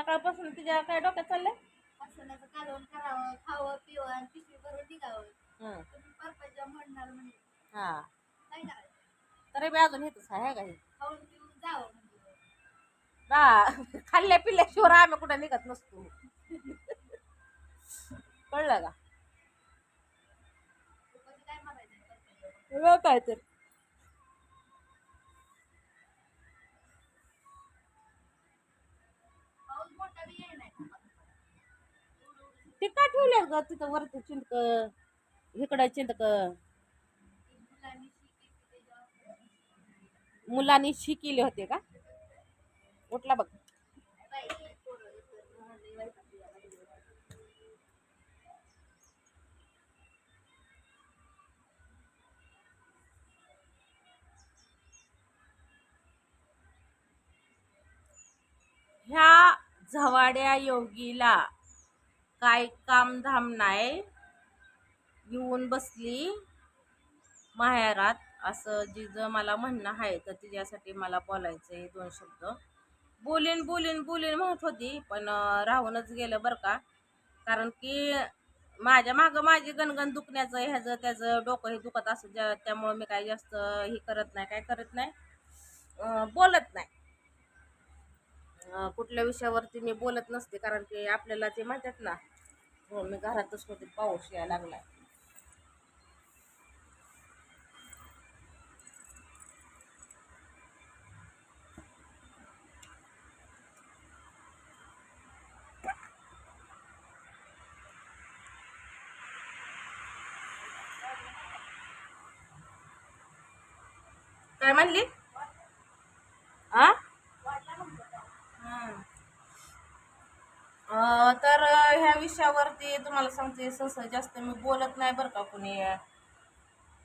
सकाळपासून तुझ्या काय डोक्यात चाललंय? कालवण करावं खावं पिवं आणि पिशवी भरून निघावं. हं. तुम्ही परपंच म्हणणार म्हणजे हा. काय करायचं तरी बी अजून हेच आहे का हे? खाऊन पिऊन जावं म्हणजे बा खाल्ल्या पिल्ल्याशिवाय आम्ही कुठं निघत नसतो. कळलं का? कधी काय म्हणायचं हो काय तर. ते काय ठेवले ग तिथं वरती चिंतक इकडं चिंतक मुलांनी शिकी शिकिले होते का? उठला बघ. ह्या झवाड्या योगीला काय कामधाम नाही येऊन बसली माहेरात असं जिजं मला म्हणणं आहे तर तिच्यासाठी मला बोलायचं आहे दोन शब्द. बोलीन बोलीन बोलीन म्हणत होती पण राहूनच गेलं बरं का. कारण की माझ्या मागं माझी गणगण दुखण्याचं ह्याचं त्याचं डोकं हे दुखत असं ज्या त्यामुळं मी काय जास्त हे करत नाही काय करत नाही. बोलत नाही. कुठल्या विषयावरती मी बोलत नसते कारण की आपल्याला ते म्हणतात ना हो मी घरातच होते पाऊस यायला लागलाय. काय म्हणली? आ? तर ह्या विषयावरती तुम्हाला सांगते सहसा जास्त मी बोलत नाही बरं का कुणी.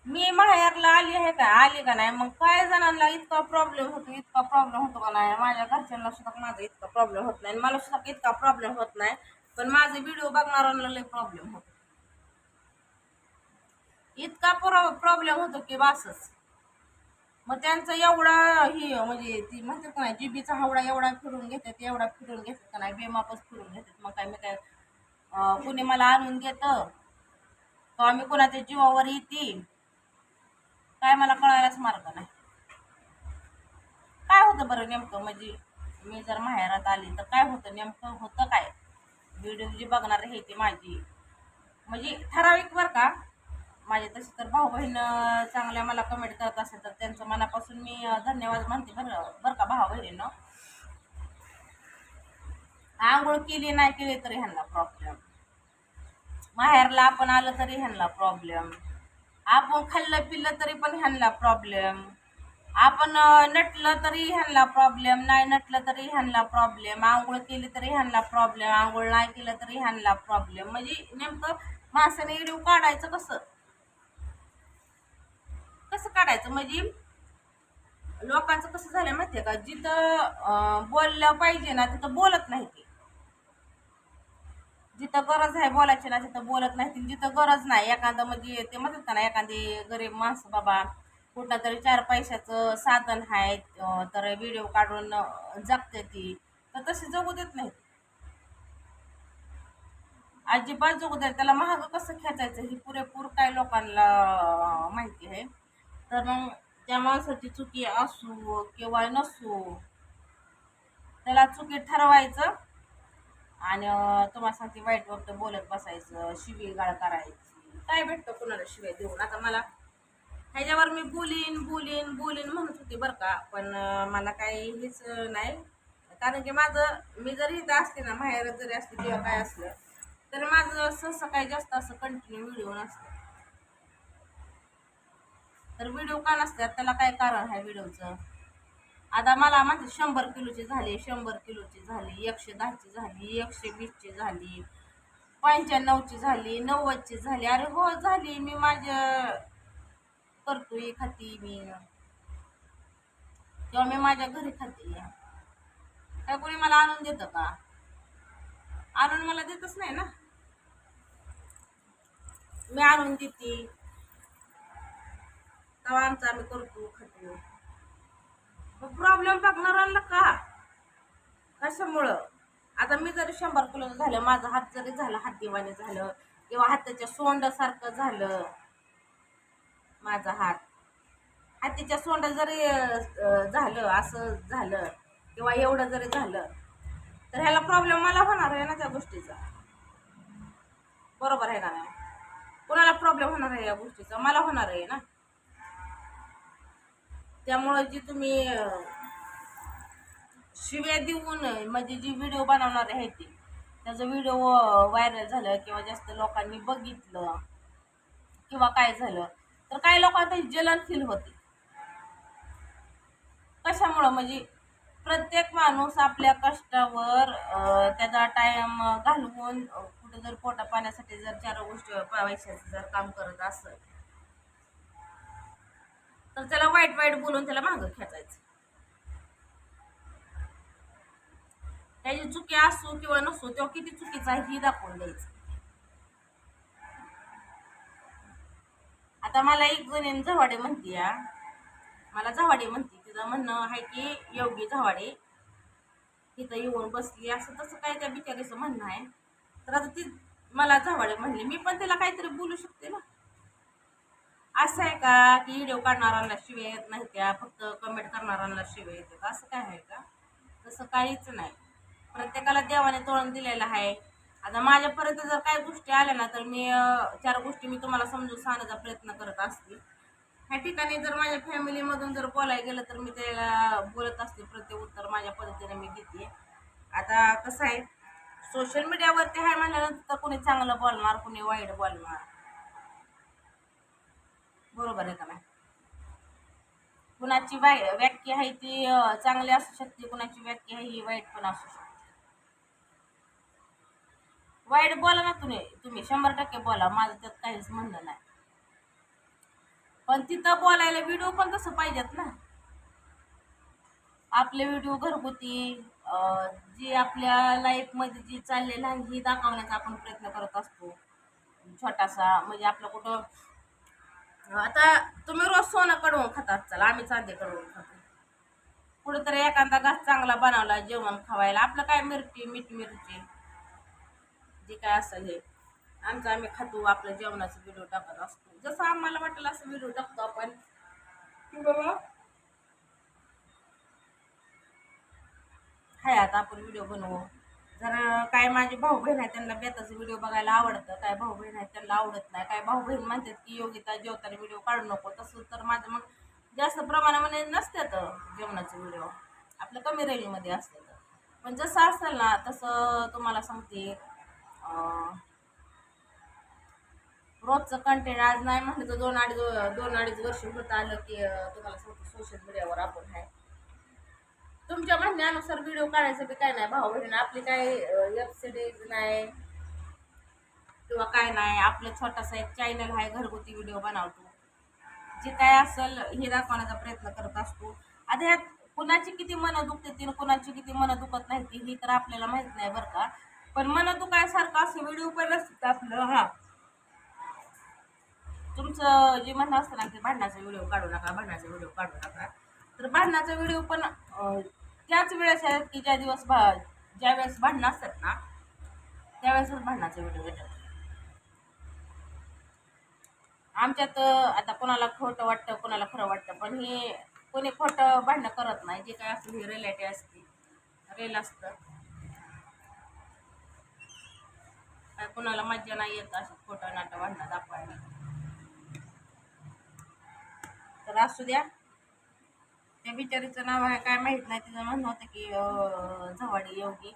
मी माहेरला आली आहे का? आली का नाही? मग काय जणांना इतका प्रॉब्लेम होतो इतका प्रॉब्लेम होतो का नाही? माझ्या घरच्यांना सुद्धा माझा इतका प्रॉब्लेम होत नाही आणि मला सुद्धा इतका प्रॉब्लेम होत नाही. पण माझे व्हिडिओ बघणाऱ्यांना लय प्रॉब्लेम होतो. इतका प्रॉब्लेम होतो की बासच. मग त्यांचं एवढा हे म्हणजे ती म्हणतात का नाही जिबीचा हावडा एवढा फिरून घेतात एवढा फिरून घेतात का नाही बेमापच फिरून घेतात. मग काय मी काय कुणी मला आणून घेतं किंवा मी कोणाच्या जीवावर येते? काय मला कळायलाच मार्ग नाही. काय होतं बरं नेमकं? म्हणजे मी जर माहेरात आली तर काय होतं नेमकं? होतं काय? व्हिडिओ जी बघणार हे ती माझी. म्हणजे ठराविक बरं का? माझे तसे तर भाऊ बहीण चांगल्या मला कमेंट करत असेल तर त्यांचं मनापासून मी धन्यवाद मानते बरं बरं का भाऊ बहिणीनं आंघोळ केली नाही केली तरी ह्यांना प्रॉब्लेम माहेरला आपण आलं तरी ह्यांना प्रॉब्लेम आपण खाल्लं पिल्लं तरी पण ह्यांना प्रॉब्लेम आपण नटलं तरी ह्यांना प्रॉब्लेम नाही नटलं तरी ह्यांना प्रॉब्लेम आंघोळ केली तरी ह्यांना प्रॉब्लेम आंघोळ नाही केलं तरी ह्यांना प्रॉब्लेम म्हणजे नेमकं माणसाने व्हिडिओ काढायचं कसं? कसं काढायचं? म्हणजे लोकांचं कसं झालं माहितीये का? जिथं बोललं पाहिजे ना तिथं बोलत नाही ते. जिथं गरज आहे बोलायची ना तिथं बोलत नाही जिथं गरज नाही एखादं म्हणजे ते म्हणतात का ना एखादी गरीब माणसं बाबा कुठं तरी चार पैशाचं साधन आहे तर व्हिडिओ काढून जगते ती. तर तशी जगू देत नाही अजिबात जगू देत त्याला महाग कसं खेचायचं? ही पुरेपूर काय लोकांना माहिती आहे. तर मग त्या माणसाची चुकी असू किंवा नसू त्याला चुकी ठरवायचं आणि तुम्हाला सांगते वाईट वक्त बोलत बसायचं शिवी गाळ करायची. काय भेटतं कुणाला शिवाय देऊन? आता मला ह्याच्यावर मी बोलीन बोलीन बोलीन म्हणत होती बरं का पण मला काही हेच नाही. कारण की माझं मी जरी इथं असते ना बाहेर जरी असते किंवा काय असलं तर माझं सहसा काही जास्त असं कंटिन्यू व्हिडिओ नसतं. तर व्हिडिओ का नसतात त्याला काय कारण आहे व्हिडिओचं आता मला माझी शंभर किलोची झाली शंभर किलोची झाली एकशे दहाची झाली एकशे वीसची झाली पंच्याण्णवची झाली नव्वदची झाली. अरे हो झाली. मी माझ्या करतोय खाती मी. किंवा मी माझ्या घरी खाते. काय कोणी मला आणून देतं का? आणून मला देतच नाही ना. मी आणून देते. तेव्हा आमचं आम्ही करतो खातो मग प्रॉब्लेम बघणाऱ्यांना का? कशामुळं? आता मी जरी शंभर किलो झालं माझा हात जरी झाला हातीवाने झालं किंवा हाताच्या सोंडासारखं झालं माझा हात. हातीच्या सोंड जरी झालं असं झालं किंवा एवढं जरी झालं तर ह्याला प्रॉब्लेम मला होणार आहे ना त्या गोष्टीचा. बरोबर आहे का नाही कोणाला प्रॉब्लेम होणार आहे या गोष्टीचा? मला होणार आहे ना? त्यामुळं जी तुम्ही शिव्या देऊन म्हणजे जी व्हिडिओ बनवणार आहे ती त्याचं व्हिडिओ व्हायरल झालं किंवा जास्त लोकांनी बघितलं किंवा काय झालं तर काही लोकांना जलन फील होते. कशामुळं? म्हणजे प्रत्येक माणूस आपल्या कष्टावर त्याचा टाईम घालवून कुठं कुठे जर पोटा पाण्यासाठी जर चार गोष्टी पैशाचं जर काम करत असेल तर त्याला वाईट वाईट बोलून त्याला मागं खेचायचं. त्याची चुकी असो किंवा नसो तेव्हा किती चुकीचा आहे ही दाखवून द्यायचं. आता मला एक जण झवाडे म्हणते या मला झवाडे म्हणते तिचं म्हणणं आहे की योगी झवाडे तिथं येऊन बसली असं तसं काय त्या बिचारीचं म्हणणं आहे. तर आता ती मला झवाडे म्हणली मी पण तिला काहीतरी बोलू शकते ना. असं आहे का की व्हिडिओ काढणाऱ्यांना शिव्या येत नाही त्या फक्त कमेंट करणाऱ्यांना शिव्या येतात? असं काय आहे का? तसं काहीच नाही. प्रत्येकाला देवाने तोडून दिलेलं आहे. आता माझ्यापर्यंत जर काही गोष्टी आल्या ना तर मी चार गोष्टी मी तुम्हाला समजून सांगण्याचा प्रयत्न करत असते. ह्या ठिकाणी जर माझ्या फॅमिलीमधून जर बोलायला गेलं तर मी त्याला बोलत असते. प्रत्येक उत्तर माझ्या पद्धतीने मी देते आता कसं आहे सोशल मीडियावरती आहे म्हणल्यानंतर कोणी चांगलं बोलणार कोणी वाईट बोलणार. बरोबर आहे का नाही कुणाची वाय व्याख्या आहे ती चांगली असू शकते कुणाची व्याख्या आहे ही वाईट पण असू शकते. वाईट बोला ना तुम्ही तुम्ही शंभर टक्के बोला माझं त्यात काहीच म्हणणं नाही. पण तिथं बोलायला व्हिडिओ पण तसं पाहिजेत ना. आपले व्हिडिओ घरगुती अं, जी आपल्या लाईफमध्ये जी चाललेलं आहे ही दाखवण्याचा आपण प्रयत्न करत असतो. छोटासा म्हणजे आपलं कुठं आता तुम्ही रोज सोनं कडवून खातात चला आम्ही चांदे कडवून खातो. कुठेतरी एखादा घास चांगला बनवला जेवण खावायला आपलं काय मिरची मीठ मिरची जे काय असेल हे. आमचं आम्ही खातो आपलं जेवणाचं व्हिडिओ टाकत असतो. जसं आम्हाला वाटेल असं व्हिडिओ टाकतो आपण. बाबा हाय आता आपण व्हिडिओ बनवू. तर काय माझे भाऊ बहीण आहेत त्यांना बेताचं व्हिडिओ बघायला आवडतं. काय भाऊ बहीण आहेत त्यांना आवडत नाही. काय भाऊ बहीण म्हणतात की योगिता जेवताना व्हिडिओ काढू नको. तसं तर माझं मग जास्त प्रमाणामध्ये नसतात जेवणाचे व्हिडिओ आपलं कमी रेंजमध्ये असतात पण जसं असेल ना तसं तुम्हाला सांगते रोजचं कंटेंट आज नाही म्हटलं तर दोन अडीच दोन अडीच वर्ष होत आलं की तुम्हाला सांगते सोशल मीडियावर आपण आहे. तुमच्या म्हणण्यानुसार व्हिडिओ काढायचं बी काय नाही? भाऊ बहीण आपली काय वेबसिरीज नाही? किंवा काय नाही? आपलं छोटासा एक चॅनल आहे घरगुती व्हिडिओ बनवतो. जे काय असेल हे दाखवण्याचा प्रयत्न करत असतो. आता ह्यात कुणाची किती मनं दुखते ती कुणाची किती मनं दुखत नाही ती ही तर आपल्याला माहीत नाही बरं का. पण मनं दुखायसारखं असं व्हिडिओ पण नसतं आपलं हा. तुमचं जे म्हणणं असतं ना ते भांडणाचा व्हिडिओ काढू नका भांडणाचा व्हिडिओ काढू नका. तर भांडणाचा व्हिडिओ पण त्याच वेळेस आहेत की ज्या दिवस भा ज्या वेळेस भांडणं असतात ना त्यावेळेसच भांडणाचा व्हिडिओ येतात आमच्यात आता कोणाला खोटं वाटतं कोणाला खरं वाटतं पण हे कोणी खोटं भांडणं करत नाही जे काय असतं हे रिलेटिव्ह असते रेल असतं. काय कोणाला मज्जा नाही येत असं खोटं नाटं भांडणं दाखवायला. तर असू द्या. त्या बिचारीचं नाव आहे काय माहीत नाही. तिचं म्हणणं होतं की झवाडी योगी.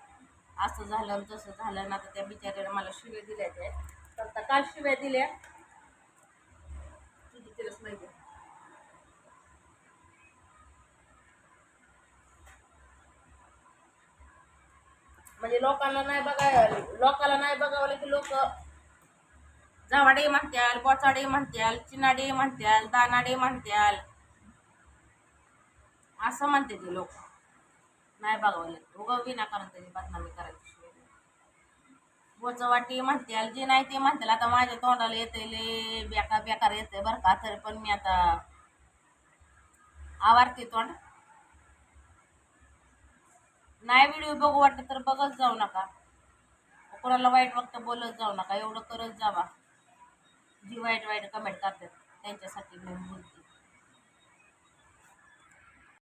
असं झालं तसं झालं ना आता त्या बिचारीला मला शिव्या दिल्या त्या. तर आता काल शिव्या दिल्या? तुझी तिलाच माहिती म्हणजे लोकांना नाही बघाय लोकांना नाही बघावलं की लोक जावाडे म्हणत्याल बोचाडे म्हणत्याल चिनाडे म्हणत्याल दानाडे म्हणत्याल. असं म्हणते ते लोक. नाही बघावलं उगा विनाकारण त्याची बदनामी करायची बोचवाटी म्हणते जे नाही ते म्हणते आता माझ्या तोंडाला येते लय बेकार बेकार येते बरं का. तरी पण मी आता आवारते तोंड. नाही व्हिडिओ बघू वाटत तर बघत जाऊ नका. कोणाला वाईट वक्त बोलत जाऊ नका. एवढं करत जावा. जी वाईट वाईट कमेंट करतात त्यांच्यासाठी मी बोलते.